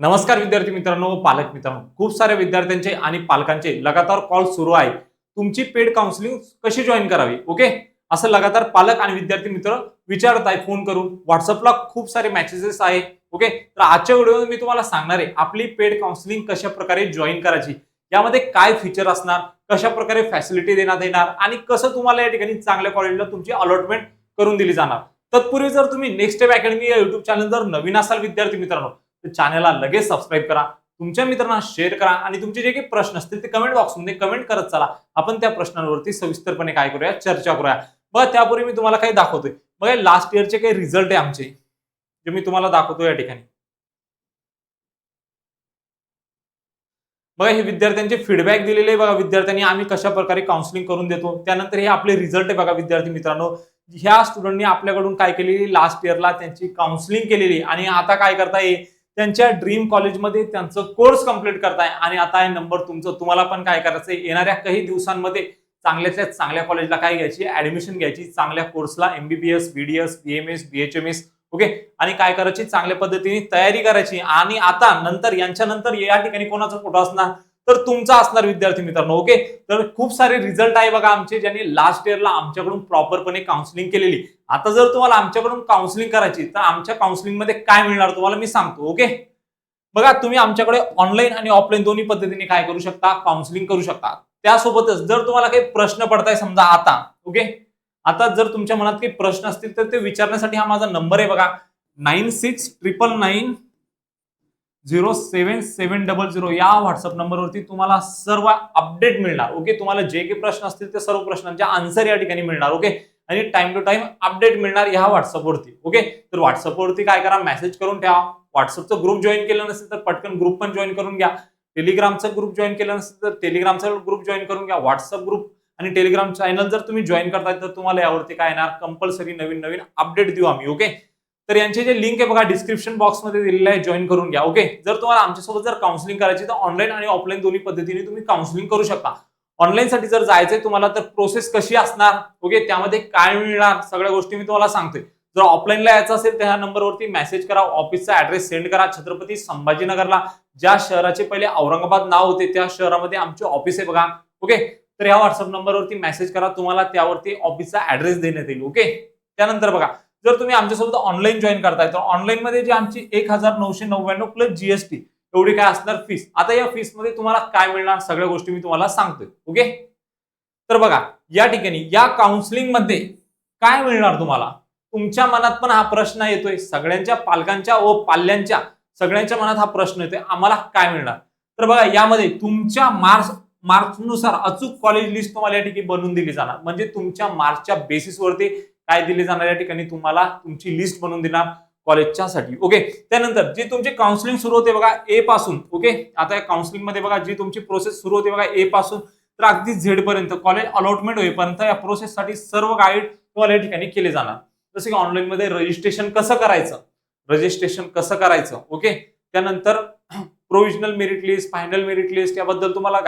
नमस्कार विद्यार्थी मित्रांनो पालक मित्रांनो. खूप साऱ्या विद्यार्थ्यांचे आणि पालकांचे लगातार कॉल सुरू आहे. तुमची पेड काउन्सिलिंग कशी जॉईन करावी? ओके असं लगातार पालक आणि विद्यार्थी मित्र विचारत आहे फोन करून. व्हॉट्सअपला खूप सारे मॅसेजेस आहे. ओके तर आजच्या व्हिडिओमध्ये मी तुम्हाला सांगणार आहे आपली पेड काउन्सिलिंग कशा प्रकारे जॉईन करायची? यामध्ये काय फीचर असणार? कशा प्रकारे फॅसिलिटी देण्यात येणार? आणि कसं तुम्हाला या ठिकाणी चांगल्या कॉलेजला तुमची अलॉटमेंट करून दिली जाणार? तत्पूर्वी जर तुम्ही नेक्स्ट स्टेप अकॅडमी या युट्यूब चॅनल जर नवीन असाल विद्यार्थी मित्रांनो तर चॅनलला लगेच सबस्क्राईब करा. तुमच्या मित्रांना शेअर करा आणि तुमचे जे काही प्रश्न असतील ते कमेंट बॉक्समध्ये कमेंट करत चला. आपण त्या प्रश्नांवरती सविस्तरपणे काय करूया? चर्चा करूया. बघा त्यापूर्वी मी तुम्हाला काही दाखवतोय. बघा लास्ट इयरचे काही रिझल्ट आहे आमचे. जे मी तुम्हाला दाखवतो या ठिकाणी. बघा हे विद्यार्थ्यांचे फीडबॅक दिलेले आहे बघा विद्यार्थ्यांनी. आम्ही कशा प्रकारे काउन्सिलिंग करून देतो? त्यानंतर हे आपले रिझल्ट आहे बघा विद्यार्थी मित्रांनो. ह्या स्टुडंटनी आपल्याकडून काय केलेली? लास्ट इयरला त्यांची काउन्सिलिंग केलेली. आणि आता काय करता येईल त्यांच्या ड्रीम कॉलेजमध्ये त्यांचं कोर्स कंप्लीट करताय. आणि आता हे नंबर तुमचं तुम्हाला पण काय करायचं येणाऱ्या काही दिवसांमध्ये चांगल्यातल्या चांगल्या कॉलेजला काय घ्यायची? ऍडमिशन घ्यायची. चांगल्या कोर्सला MBBS BDS BMS BHMS okay आणि काय करायची? चांगल्या पद्धतीने तयारी करायची. आणि आता नंतर यांच्या नंतर या ठिकाणी कोणाचा फोटो असणार? तर तुमचा असणार विद्यार्थी मित्रांनो ओके तर खूप सारे रिझल्ट आहे बघा आमचे ज्यांनी लास्ट इयरला आमच्याकडून प्रॉपरपणे काउन्सिलिंग केलेली. आता जर तुम्हाला आमच्याकडून काउन्सिलिंग करायची तर आमच्या काउन्सिलिंगमध्ये काय मिळणार तुम्हाला मी सांगतो ओके बघा तुम्ही आमच्याकडे ऑनलाईन आणि ऑफलाईन दोन्ही पद्धतीने काय करू शकता? काउन्सिलिंग करू शकता. त्यासोबतच जर तुम्हाला काही प्रश्न पडताय समजा आता ओके आता जर तुमच्या मनात काही प्रश्न असतील तर ते विचारण्यासाठी हा माझा नंबर आहे बघा. Nine six triple nine zero seven seven double zero या व्हॉट्सअप नंबरवरती तुम्हाला सर्व अपडेट मिळणार ओके तुम्हाला जे काही प्रश्न असतील ते सर्व प्रश्नांचे आन्सर या ठिकाणी मिळणार ओके आणि टाइम टू टाइम अपडेट मिळणार ह्या व्हॉट्सअपवरती ओके तर व्हॉट्सअपवरती काय करा मेसेज करून ठेवा. व्हॉट्सअपचं ग्रुप जॉईन केलं नसेल तर पटकन ग्रुप पण जॉईन करून घ्या. टेलिग्रामचा ग्रुप जॉईन केलं नसेल तर टेलिग्रामचा ग्रुप जॉईन करून घ्या. व्हॉट्सअप ग्रुप आणि टेलिग्राम चॅनल जर तुम्ही जॉईन करताय तर तुम्हाला यावरती काय येणार? कंपल्सरी नवीन नवीन अपडेट देऊ आम्ही ओके तर यांचे जे लिंक आहे बघा डिस्क्रिप्शन बॉक्समध्ये दिलेलं आहे जॉईन करून घ्या ओके जर तुम्हाला आमच्यासोबत जर काउन्सिलिंग करायची तर ऑनलाईन आणि ऑफलाईन दोन्ही पद्धतीने तुम्ही काउन्सिलिंग करू शकता. ऑनलाईनसाठी जर जायचंय तुम्हाला तर प्रोसेस कशी असणार ओके त्यामध्ये काय मिळणार सगळ्या गोष्टी मी तुम्हाला सांगतोय. जर ऑफलाईनला यायचं असेल तर ह्या नंबरवरती मेसेज करा ऑफिसचा ऍड्रेस सेंड करा छत्रपती संभाजीनगरला. ज्या शहराचे पहिले औरंगाबाद नाव होते त्या शहरामध्ये आमचे ऑफिस आहे बघा ओके तर ह्या व्हॉट्सअप नंबरवरती मेसेज करा तुम्हाला त्यावरती ऑफिसचा ऍड्रेस देण्यात येईल ओके त्यानंतर बघा जर तुम्ही आमच्यासोबत ऑनलाईन जॉईन करताय तर ऑनलाईनमध्ये जी आमची एक हजार नऊशे नव्याण्णव प्लस जीएसटी एवढी काय असणार फीस आता या फीसमध्ये तुम्हाला काय मिळणार? सगळ्या गोष्टी मी तुम्हाला सांगतोय. ओके तर बघा या ठिकाणी या काउन्सिलिंगमध्ये काय मिळणार तुम्हाला? तुमच्या मनात पण हा प्रश्न येतोय. सगळ्यांच्या पालकांच्या व पाल्यांच्या सगळ्यांच्या मनात हा प्रश्न येतोय. आम्हाला काय मिळणार? तर बघा यामध्ये तुमच्या मार्क्स मार्क्सनुसार अचूक कॉलेज लिस्ट तुम्हाला या ठिकाणी बनवून दिली जाणार. म्हणजे तुमच्या मार्क्सच्या बेसिसवरती काय दिले जाणार या ठिकाणी? तुम्हाला तुमची लिस्ट बनवून देणार कॉलेजच्या साठी ओके त्यानंतर जे तुमची काउन्सिलिंग सुरू होते बघा ए पासून. ओके आता काउन्सिलिंगमध्ये बघा जी तुमची प्रोसेस सुरू होते बघा ए पासून तर अगदी झेड पर्यंत कॉलेज अलॉटमेंट होईपर्यंत या प्रोसेससाठी सर्व गाईड तुम्हाला या ठिकाणी केले जाणार. जसं की ऑनलाईन मध्ये रजिस्ट्रेशन कसं करायचं? रजिस्ट्रेशन कसं करायचं? ओके त्यानंतर provisional merit list final merit list याबद्दल तुम्हाला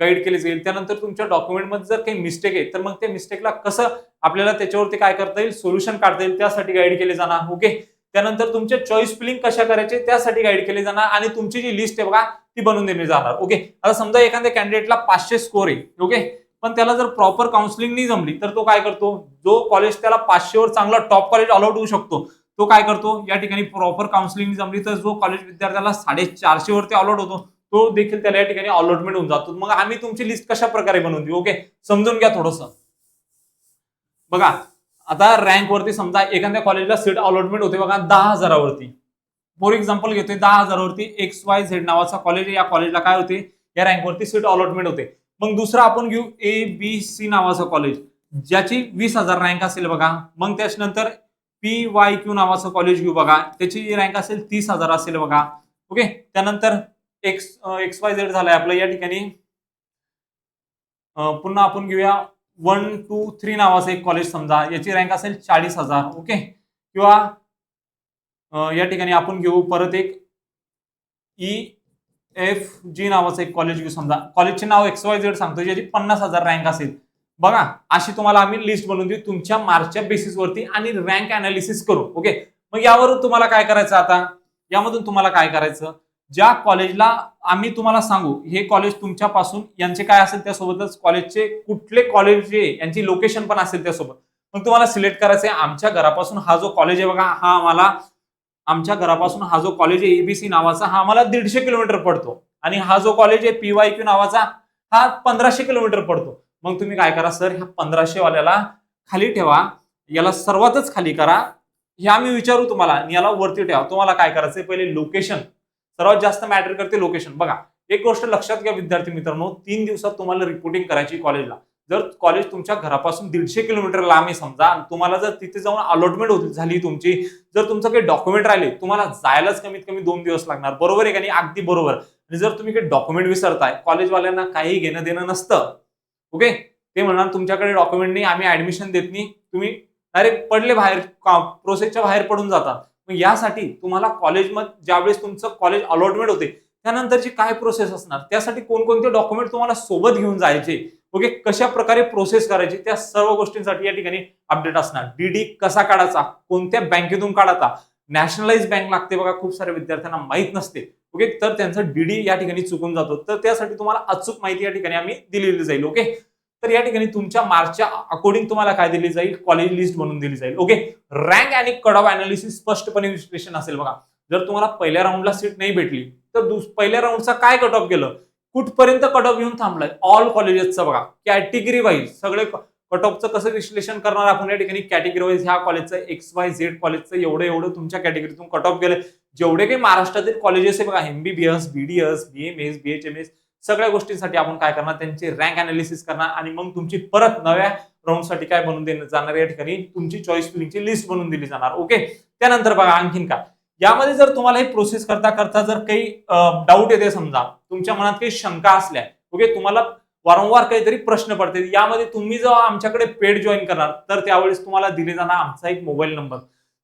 गाईड केले जाईल. त्यानंतर तुमच्या डॉक्युमेंटमध्ये जर काही मिस्टेक आहे तर मग त्या मिस्टेकला कसं आपल्याला त्याच्यावरती काय करता येईल? सोल्युशन काढता येईल. त्यासाठी गाईड केले जाणार. ओके त्यानंतर तुमचे चॉईस फिलिंग कशा करायचे? त्यासाठी गाईड केले जाणार. आणि तुमची जी लिस्ट आहे बघा ती बनवून दिली जाणार. ओके आता समजा एखाद्या कॅन्डिडेटला पाचशे स्कोर आहे. ओके पण त्याला जर प्रॉपर काउन्सिलिंग नाही जमली तर तो काय करतो? जो कॉलेज त्याला पाचशेवर चांगला टॉप कॉलेज अलॉट होऊ शकतो. तो काय करतो? या ठिकाणी प्रॉपर काउन्सिलिंग जमली तर जो कॉलेज विद्यार्थ्याला साडेचारशे वरती अलॉट होतो तो देखील त्याला या ठिकाणी अलॉटमेंट होऊन जातो. मग आम्ही तुमची लिस्ट कशा प्रकारे बनवून देऊ? ओके समजून घ्या थोडस. बघा आता रँक वरती समजा एखाद्या कॉलेजला सीट अलॉटमेंट होते बघा दहा हजारावरती. फॉर एक्झाम्पल घेतोय दहा हजारावरती एक्स वाय झेड नावाचा कॉलेज या कॉलेजला काय होते? या रँकवरती सीट अलॉटमेंट होते. मग दुसरं आपण घेऊ ए बी सी नावाचं कॉलेज ज्याची वीस हजार रँक असेल बघा मग त्याच्यानंतर पी वाय क्यू नावाचं कॉलेज घेऊ बघा. त्याची रँक असेल तीस हजार असेल बघा. ओके त्यानंतर एक्स एक्स वाय झेड झालाय आपलं या ठिकाणी. पुन्हा आपण घेऊया वन टू थ्री नावाचं एक कॉलेज समजा. याची रँक असेल चाळीस हजार. ओके किंवा या ठिकाणी आपण घेऊ. परत एक ई एफ जी नावाचं एक कॉलेज घेऊ समजा. कॉलेजचे नाव एक्स वाय झेड सांगतो ज्याची पन्नास हजार रँक असेल. बघा अशी तुम्हाला आम्ही लिस्ट बनवून देऊ तुमच्या मार्कच्या बेसिसवरती आणि रँक अनालिसिस करू. ओके मग यावरून तुम्हाला काय करायचं आता? यामधून तुम्हाला काय करायचं? ज्या कॉलेजला आम्ही तुम्हाला सांगू हे कॉलेज तुमच्यापासून यांचे काय असेल त्यासोबतच कॉलेजचे कुठले कॉलेज यांची लोकेशन पण असेल त्यासोबत. मग तुम्हाला सिलेक्ट करायचं आहे आमच्या घरापासून हा जो कॉलेज आहे बघा हा आम्हाला आमच्या घरापासून हा जो कॉलेज आहे एबीसी नावाचा हा आम्हाला दीडशे किलोमीटर पडतो. आणि हा जो कॉलेज आहे पीवाय क्यू नावाचा हा पंधराशे किलोमीटर पडतो. मग तुम्ही काय करा सर ह्या पंधराशे वाल्याला खाली ठेवा. याला सर्वातच खाली करा. हे आम्ही विचारू तुम्हाला आणि याला वरती ठेवा. तुम्हाला काय करायचं पहिले लोकेशन सर्वात जास्त मॅटर करते लोकेशन बघा एक गोष्ट लक्षात घ्या विद्यार्थी मित्रांनो तीन दिवसात तुम्हाला रिपोर्टिंग करायची कॉलेजला जर कॉलेज तुमच्या घरापासून दीडशे किलोमीटर लांब आहे समजा आणि तुम्हाला जर तिथे जाऊन अलॉटमेंट होती झाली तुमची जर तुमचं काही डॉक्युमेंट राहिले तुम्हाला जायलाच कमीत कमी दोन दिवस लागणार. बरोबर आहे का नाही? अगदी बरोबर. आणि जर तुम्ही काही डॉक्युमेंट विसरताय कॉलेजवाल्यांना काही घेणं देणं नसतं ओके ते म्हणाल तुमच्याकडे डॉक्युमेंट नाही आम्ही ऍडमिशन देत नाही. तुम्ही डायरेक्ट पडले बाहेर प्रोसेसच्या बाहेर पडून जातात मग यासाठी तुम्हाला कॉलेजमध्ये ज्यावेळेस तुमचं कॉलेज अलॉटमेंट होते त्यानंतरची काय प्रोसेस असणार? त्यासाठी कोणकोणते डॉक्युमेंट तुम्हाला सोबत घेऊन जायचे? ओके कशा प्रकारे प्रोसेस करायची? त्या सर्व गोष्टींसाठी या ठिकाणी अपडेट असणार. डीडी कसा काढायचा? कोणत्या बँकेतून काढायचा? नॅशनलाइज बँक लागते बघा खूप साऱ्या विद्यार्थ्यांना माहीत नसते. ओके तर त्यांचं डीडी या ठिकाणी चुकून जातो. तर त्यासाठी तुम्हाला अचूक माहिती या ठिकाणी आम्ही दिलेली जाईल. ओके तर या ठिकाणी तुमच्या मार्कच्या अकॉर्डिंग तुम्हाला काय दिली जाईल? कॉलेज लिस्ट बनवून दिली जाईल. ओके रँक आणि कट ऑफ अनालिसिस स्पष्टपणे विश्लेषण असेल बघा. जर तुम्हाला पहिल्या राऊंडला सीट नाही भेटली तर पहिल्या राऊंडचा काय कट ऑफ गेलं कुठपर्यंत कट ऑफ येऊन थांबलाय? ऑल कॉलेजेसचं बघा. कॅटेगरी वाईज सगळे कट ऑफचं कसं विश्लेषण करणार आपण या ठिकाणी? कॅटेगरी वाईज ह्या कॉलेजचं एक्स वाय झेड कॉलेजचं एवढं एवढं तुमच्या कॅटेगरीतून कट ऑफ गेलं जेवढे काही महाराष्ट्रातील कॉलेजेस आहे बघा एमबीबीएस बीडीएस बीएमएस बीएचएमएस सगळ्या गोष्टींसाठी आपण काय करणार? त्यांची रँक अनालिसिस करणार आणि मग तुमची परत नव्या राऊंडसाठी काय बनवून देण्यात जाणार या ठिकाणी? तुमची चॉईस फिलिंगची लिस्ट बनवून दिली जाणार ओके त्यानंतर बघा आणखीन काय. यामध्ये जर तुम्हाला हे प्रोसेस करता करता जर काही डाऊट येते समजा तुमच्या मनात काही शंका असल्या ओके तुम्हाला वारंवार काहीतरी प्रश्न पडते यामध्ये तुम्ही जेव्हा आमच्याकडे पेड जॉईन करणार तर त्यावेळेस तुम्हाला दिले जाणार आमचा एक मोबाईल नंबर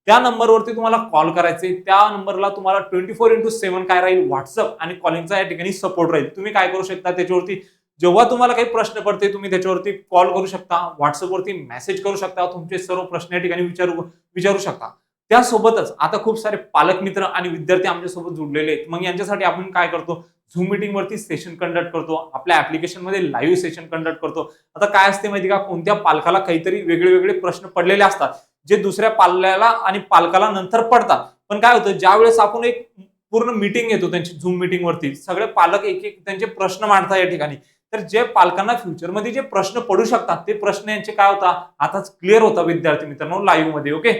त्या नंबरवरती तुम्हाला कॉल करायचे त्या नंबरला तुम्हाला ट्वेंटी फोर इंटू सेव्हन काय राहील व्हॉट्सअप आणि कॉलिंगचा या ठिकाणी सपोर्ट राहील. तुम्ही काय करू शकता? त्याच्यावरती जेव्हा तुम्हाला काही प्रश्न पडते तुम्ही त्याच्यावरती कॉल करू शकता व्हॉट्सअपवरती मेसेज करू शकता तुमचे सर्व प्रश्न या ठिकाणी विचारू विचारू शकता. त्यासोबतच आता खूप सारे पालक मित्र आणि विद्यार्थी आमच्यासोबत जुडलेले आहेत. मग यांच्यासाठी आपण काय करतो? झूम मिटिंगवरती सेशन कंडक्ट करतो. आपल्या ऍप्लिकेशनमध्ये लाईव्ह सेशन कंडक्ट करतो. आता काय असते माहिती का? कोणत्या पालकाला काहीतरी वेगळे वेगळे प्रश्न पडलेले असतात. जे दुसऱ्या पाल्याला आणि पालकाला नंतर पडतात. पण काय होतं ज्या वेळेस आपण एक पूर्ण मीटिंग घेतो त्यांची झूम मीटिंग वरती सगळे पालक एक एक त्यांचे प्रश्न मांडतात या ठिकाणी. तर जे पालकांना फ्युचरमध्ये जे प्रश्न पडू शकतात ते प्रश्न यांचे काय होता आताच क्लिअर होता विद्यार्थी मित्रांनो लाईव्हमध्ये ओके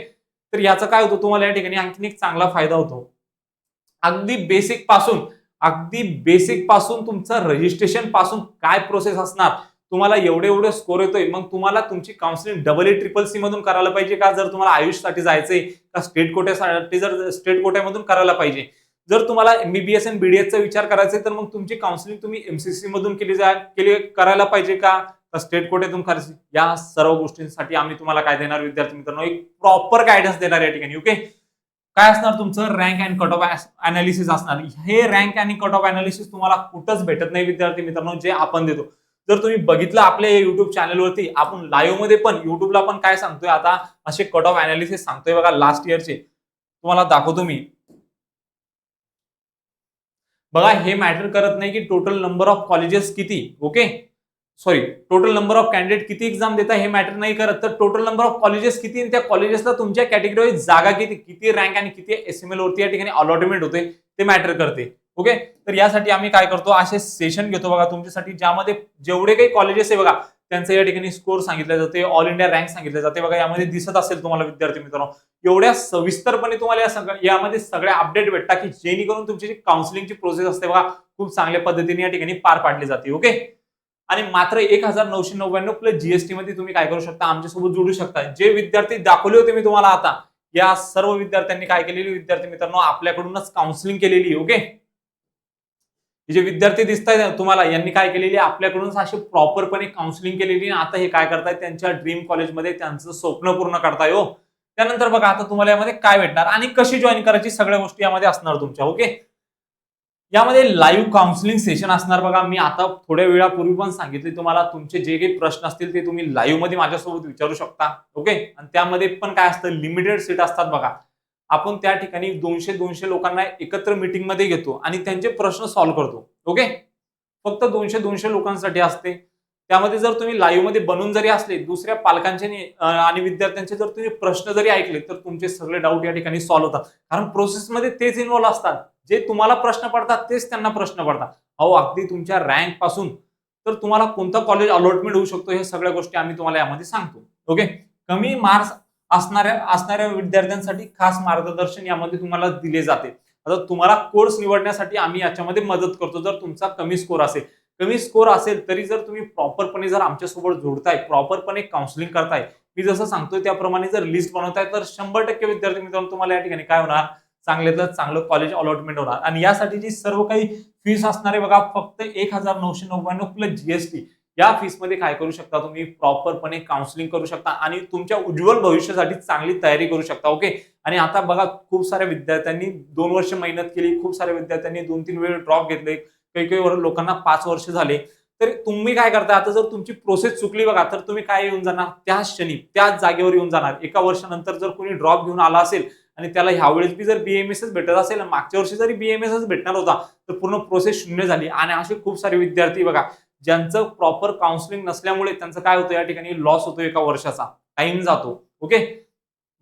तर याचा काय होतं तुम्हाला या ठिकाणी आणखीन एक चांगला फायदा होतो. अगदी बेसिकपासून अगदी बेसिकपासून तुमचं रजिस्ट्रेशनपासून काय प्रोसेस असणार तुम्हाला एवढे एवढे स्कोर येतोय मग तुम्हाला तुमची counselling double A triple C मधून करायला पाहिजे का? जर तुम्हाला आयुषसाठी जायचंय का स्टेट कोट्यासाठी जर स्टेट कोट्यामधून करायला पाहिजे. जर तुम्हाला एमबीबीएस आणि बीडीएसचा विचार करायचा तर मग तुमची काउन्सिलिंग तुम्ही एमसीसी मधून केली जा केली करायला पाहिजे का? स्टेट कोट्यातून करायची? या सर्व गोष्टींसाठी आम्ही तुम्हाला काय देणार विद्यार्थी मित्रांनो? एक प्रॉपर गायडन्स देणार या ठिकाणी ओके काय असणार तुमचं? Rank and cut off analysis असणार. हे रँक आणि कट ऑफ अनालिसिस तुम्हाला कुठंच भेटत नाही विद्यार्थी मित्रांनो जे आपण देतो. जर तुम्ही बघितलं आपल्या युट्यूब चॅनलवरती आपण लाईव्हमध्ये पण युट्यूबला पण काय सांगतोय आता? असे कट ऑफ अनालिसिस सांगतोय बघा लास्ट इयरचे तुम्हाला दाखवतो मी. बघा हे मॅटर करत नाही की टोटल नंबर ऑफ कॉलेजेस किती okay sorry total number of candidate किती एक्झाम देता हे मॅटर नाही करत. तर टोटल नंबर ऑफ कॉलेजेस किती आणि त्या कॉलेजेसला तुमच्या कॅटेगरी जागा किती किती रँक आणि किती एसएमएल वरती या ठिकाणी अलॉटमेंट होते ते मॅटर करते. ओके तर यासाठी आम्ही काय करतो असे सेशन घेतो बघा तुमच्यासाठी ज्यामध्ये जेवढे काही कॉलेजेस आहे बघा त्यांचं या ठिकाणी स्कोर सांगितले जाते ऑल इंडिया रँक सांगितले जाते बघा यामध्ये दिसत असेल तुम्हाला विद्यार्थी मित्रांनो. एवढ्या सविस्तरपणे तुम्हाला या सगळ्या यामध्ये सगळ्या अपडेट भेटतात की जेणेकरून तुमची जी काउन्सिलिंगची प्रोसेस असते बघा खूप चांगल्या पद्धतीने या ठिकाणी पार पाडली जाते ओके आणि मात्र एक हजार नऊशे नव्याण्णव प्लस जीएसटी मध्ये तुम्ही काय करू शकता आमच्यासोबत जोडू शकता. जे विद्यार्थी दाखवले होते मी तुम्हाला आता या सर्व विद्यार्थ्यांनी काय केलेली विद्यार्थी मित्रांनो आपल्याकडूनच काउन्सिलिंग केलेली ओके जे विद्यार्थी दिसत आहेत तुम्हाला यांनी काय केलेली आपल्याकडून अशी प्रॉपरपणे काउन्सिलिंग केलेली आणि आता हे काय करतायत? त्यांच्या ड्रीम कॉलेजमध्ये त्यांचं स्वप्न पूर्ण करताय हो. त्यानंतर बघा आता तुम्हाला यामध्ये काय भेटणार? आणि कशी जॉईन करायची? सगळ्या गोष्टी यामध्ये असणार तुमच्या ओके? यामध्ये लाईव्ह काउन्सिलिंग सेशन असणार बघा. मी आता थोड्या वेळापूर्वी पण सांगितले तुम्हाला. तुमचे जे काही प्रश्न असतील ते तुम्ही लाईव्हमध्ये माझ्यासोबत विचारू शकता ओके? आणि त्यामध्ये पण काय असतं? लिमिटेड सीट असतात बघा. आपण त्या ठिकाणी दोनशे दोनशे लोकांना एकत्र मीटिंगमध्ये घेतो आणि त्यांचे प्रश्न सॉल्व्ह करतो. ओके फक्त दोनशे दोनशे लोकांसाठी असते. त्यामध्ये जर तुम्ही लाईव्हमध्ये बनून जरी असले दुसऱ्या पालकांचे आणि विद्यार्थ्यांचे जर तुम्ही प्रश्न जरी ऐकले तर तुमचे सगळे डाऊट या ठिकाणी सॉल्व्ह होतात. कारण प्रोसेसमध्ये तेच इन्व्हॉल्व असतात. जे तुम्हाला प्रश्न पडतात तेच त्यांना प्रश्न पडतात. अहो अगदी तुमच्या रँकपासून तर तुम्हाला कोणतं कॉलेज अलॉटमेंट होऊ शकतो हे सगळ्या गोष्टी आम्ही तुम्हाला यामध्ये सांगतो. ओके कमी मार्क्स असणाऱ्या असणाऱ्या विद्यार्थ्यांसाठी खास मार्गदर्शन यामध्ये तुम्हाला दिले जाते. आता तुम्हाला कोर्स निवडण्यासाठी आम्ही याच्यामध्ये मदत करतो. जर तुमचा कमी स्कोर असेल कमी स्कोर असेल तरी जर तुम्ही प्रॉपरपणे जर आमच्यासोबत जोडताय प्रॉपरपणे काउन्सिलिंग करताय मी जसं सांगतोय त्याप्रमाणे जर लिस्ट बनवताय तर शंभर टक्के विद्यार्थी मित्रांनो तुम्हाला या ठिकाणी काय होणार? चांगल्यातलं चांगलं कॉलेज अलॉटमेंट होणार. आणि यासाठी जी सर्व काही फीस असणारे बघा फक्त एक हजार नऊशे नव्याण्णव प्लस जीएसटी या फीसमध्ये काय करू शकता तुम्ही? प्रॉपरपणे काउन्सिलिंग करू शकता आणि तुमच्या उज्ज्वल भविष्यासाठी चांगली तयारी करू शकता ओके आणि आता बघा खूप साऱ्या विद्यार्थ्यांनी दोन वर्ष मेहनत केली खूप साऱ्या विद्यार्थ्यांनी दोन तीन वेळ ड्रॉप घेतले काही काही वर- लोकांना पाच वर्ष झाले. तर तुम्ही काय करता? आता जर तुमची प्रोसेस चुकली बघा तर तुम्ही काय येऊन जाणार? त्याच क्षणी त्याच जागेवर येऊन जाणार. एका वर्षानंतर जर कोणी ड्रॉप घेऊन आला असेल आणि त्याला ह्यावेळेस बी जर बीएमएसच भेटत असेल मागच्या वर्षी जरी बीएमएसच भेटणार होता तर पूर्ण प्रोसेस शून्य झाली. आणि असे खूप सारे विद्यार्थी बघा ज्यांचं प्रॉपर काउन्सिलिंग नसल्यामुळे त्यांचं काय होतं या ठिकाणी? लॉस होतो एका वर्षाचा. टाइम जातो. ओके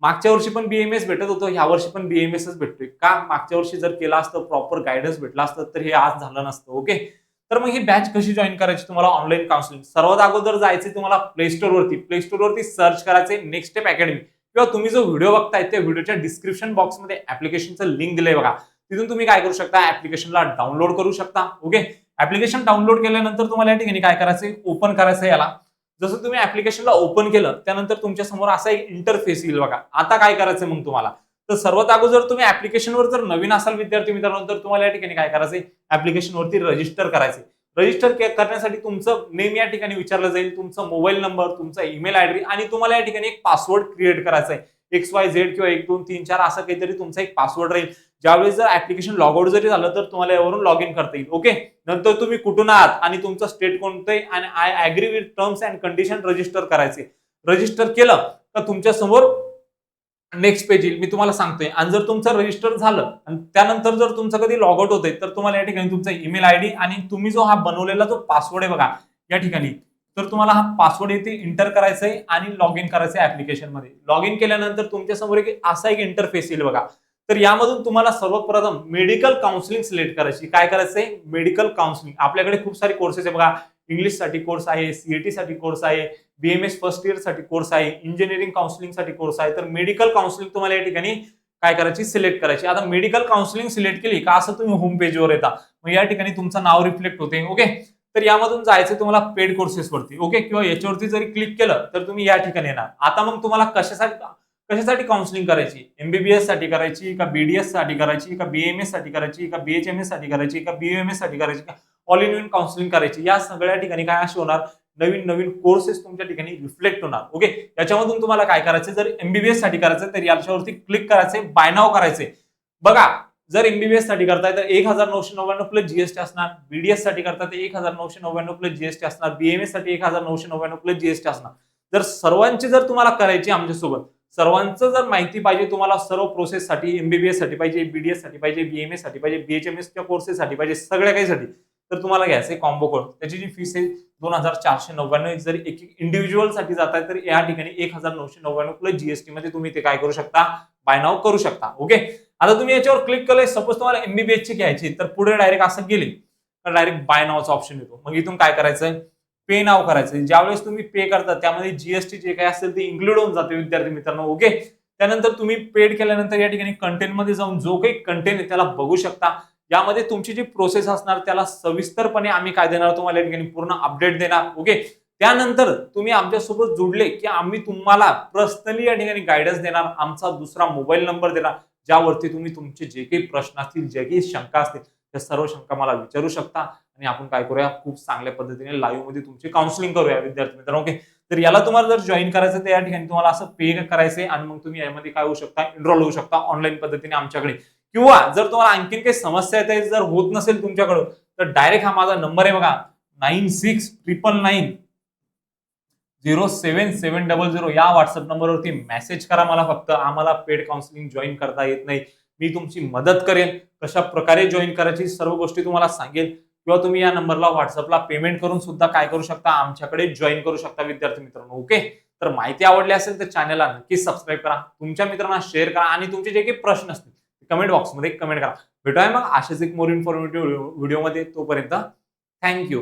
मागच्या वर्षी पण बीएमएस भेटत होतं. ह्या वर्षी पण बीएमएसच भेटतोय. का? मागच्या वर्षी जर केला असतं प्रॉपर गायडन्स भेटला असतं तर हे आज झालं नसतं. ओके तर मग ही बॅच कशी जॉईन करायची तुम्हाला ऑनलाईन काउन्सिलिंग सर्वात अगोदर जायचे तुम्हाला प्ले स्टोर वरती. प्ले स्टोर वरती सर्च करायचे नेक्स्ट स्टेप अकॅडमी किंवा तुम्ही जो व्हिडिओ बघताय त्या व्हिडिओच्या डिस्क्रिप्शन बॉक्समध्ये ऍप्लिकेशनचं लिंक दिलंय बघा. तिथून तुम्ही काय करू शकता? ऍप्लिकेशनला डाउनलोड करू शकता. ओके ऍप्लिकेशन डाउनलोड केल्यानंतर तुम्हाला या ठिकाणी काय करायचं ओपन करायचं याला. जसं तुम्ही ऍप्लिकेशनला ओपन केलं त्यानंतर तुमच्यासमोर असा एक इंटरफेस येईल बघा. आता काय करायचं मग तुम्हाला? तर सर्वात अगोदर तुम्ही ऍप्लिकेशनवर जर नवीन असाल विद्यार्थी मित्रांनो तर तुम्हाला या ठिकाणी काय करायचंय ऍप्लिकेशनवरती रजिस्टर करायचे रजिस्टर करण्यासाठी तुमचं नेम या ठिकाणी विचारलं जाईल. तुमचा मोबाईल नंबर तुमचा ईमेल आयडी आणि तुम्हाला या ठिकाणी एक पासवर्ड क्रिएट करायचा आहे. एक्स वाय झेड किंवा एक दोन तीन चार असं काहीतरी तुमचा एक पासवर्ड राहील. ज्यावेळेस जर ऍप्लिकेशन लॉग आउट जरी झालं तर तुम्हाला यावरून लॉग इन करता येईल. ओके नंतर तुम्ही कुठून आहात आणि तुमचं स्टेट कोणतं आहे आणि I agree with terms and condition register करायचे. रजिस्टर केलं तर तुमच्यासमोर नेक्स्ट पेज येईल. मी तुम्हाला सांगतोय. आणि जर तुमचं रजिस्टर झालं आणि त्यानंतर जर तुमचं कधी लॉग आउट होतंय तर तुम्हाला या ठिकाणी तुमचा ईमेल आयडी आणि तुम्ही जो हा बनवलेला जो पासवर्ड आहे बघा या ठिकाणी तर तुम्हाला हा पासवर्ड येथे इंटर करायचा आहे आणि लॉग इन करायचं आहे ऍप्लिकेशनमध्ये. लॉग इन केल्यानंतर तुमच्यासमोर एक असा एक इंटरफेस येईल बघा. तर यामधून तुम्हाला सर्वप्रथम मेडिकल काउन्सिलिंग सिलेक्ट करायची. काय करायचंय? मेडिकल काउन्सिलिंग आपल्याकडे खूप सारे कोर्सेस आहे बघा. इंग्लिशसाठी कोर्स आहे सीएटी साठी कोर्स आहे बीएमएस फर्स्ट इयरसाठी कोर्स आहे इंजिनिअरिंग काउन्सिलिंगसाठी कोर्स आहे. तर मेडिकल काउन्सिलिंग तुम्हाला या ठिकाणी काय करायची? सिलेक्ट करायची. आता मेडिकल काउन्सिलिंग सिलेक्ट केली का असं तुम्ही होम पेजवर येता. मग या ठिकाणी तुमचं नाव रिफ्लेक्ट होते. ओके तर यामधून जायचं तुम्हाला पेड कोर्सेस वरती. ओके किंवा याच्यावरती जरी क्लिक केलं तर तुम्ही या ठिकाणी येणार. आता मग तुम्हाला कशासाठी कशासाठी काउन्सिलिंग करायची? एमबीबीएससाठी करायची का बीडीएससाठी करायची का बीएमएससाठी करायची का बीएचएमएससाठी करायची का बीएमएससाठी करायची का ऑल इन वन काउन्सिलिंग करायची? या सगळ्या ठिकाणी काय असे होणार? नवीन नवीन कोर्सेस तुमच्या ठिकाणी रिफ्लेक्ट होणार. ओके याच्यामधून तुम्हाला काय करायचं जर एमबीबीएससाठी करायचं तर याच्यावरती क्लिक करायचे बाय नाव करायचे बघा जर एमबीबीएससाठी करताय तर एक हजार नऊशे नव्याण्णव प्लस जीएसटी असणार. बीडीएससाठी करताय तर एक हजार नऊशे नव्याण्णव प्लस जीएसटी असणार. बीएमएससाठी एक हजार नऊशे नव्याण्णव प्लस जीएसटी असणार. जर सर्वांची जर तुम्हाला करायची आमच्यासोबत सर्वांचं जर माहिती पाहिजे तुम्हाला सर्व प्रोसेस साठी एमबीबीएससाठी पाहिजे बीडीएससाठी पाहिजे बीएमएससाठी पाहिजे बीएचएमएसच्या कोर्सेस साठी पाहिजे सगळ्या काही साठी तर तुम्हाला घ्यायचं कॉम्बो कोड त्याची जी फीस आहे दोन हजार चारशे नव्याण्णव जर एक इंडिव्हिज्युअलसाठी जात आहे तर या ठिकाणी एक हजार नऊशे नव्याण्णव प्लस जीएसटी मध्ये तुम्ही ते काय करू शकता? बाय नाव करू शकता. ओके आता तुम्ही याच्यावर क्लिक केलं सपोज तुम्हाला एमबीबीएस ची घ्यायची तर पुढे डायरेक्ट असं गेले तर डायरेक्ट बाय नावचा ऑप्शन येतो. मग इथून काय करायचंय? पे नाव करायचं. ज्यावेळेस तुम्ही पे करता त्यामध्ये जीएसटी जे काय असेल ते इन्क्लूड होऊन जाते विद्यार्थी मित्रांनो ओके त्यानंतर तुम्ही पेड केल्यानंतर या ठिकाणी कंटेंटमध्ये जाऊन जो काही कंटेंट आहे त्याला बघू शकता. यामध्ये तुमची जी प्रोसेस असणार त्याला सविस्तरपणे आम्ही काय देणार तुम्हाला या ठिकाणी पूर्ण अपडेट देणार ओके त्यानंतर तुम्ही आमच्यासोबत जुडले की आम्ही तुम्हाला पर्सनली या ठिकाणी गायडन्स देणार. आमचा दुसरा मोबाईल नंबर देणार ज्यावरती तुम्ही तुमचे जे काही प्रश्न असतील जे काही शंका असतील त्या सर्व शंका मला विचारू शकता. आणि आपण काय करूया? खूप चांगल्या पद्धतीने लाईव्हमध्ये तुमची काउन्सिलिंग करूया विद्यार्थी मित्रांनो ओके तर याला तुम्हाला जर जॉईन करायचं तर या ठिकाणी तुम्हाला असं पे करायचंय आणि मग तुम्ही यामध्ये काय होऊ शकता? एनरोल होऊ शकता ऑनलाईन पद्धतीने आमच्याकडे. किंवा जर तुम्हाला आणखीन काही समस्या येते जर होत नसेल तुमच्याकडं तर डायरेक्ट हा माझा नंबर आहे बघा. Nine six triple nine zero seven seven double zero या व्हॉट्सअप नंबरवरती मेसेज करा मला फक्त. आम्हाला पेड काउन्सिलिंग जॉईन करता येत नाही. मी तुमची मदत करेन. कशा प्रकारे जॉईन करायची सर्व गोष्टी तुम्हाला सांगेल किंवा तुम्ही या नंबरला व्हॉट्सअपला पेमेंट करून सुद्धा काय करू शकता? आमच्याकडे जॉईन करू शकता विद्यार्थी मित्रांनो ओके तर माहिती आवडली असेल तर चॅनलला नक्की सबस्क्राईब करा. तुमच्या मित्रांना शेअर करा आणि तुमचे जे काही प्रश्न असतील कमेंट बॉक्समध्ये कमेंट करा. भेटूया मग अशाच एक मोर इन्फॉर्मेटिव्ह व्हिडिओमध्ये तोपर्यंत थँक्यू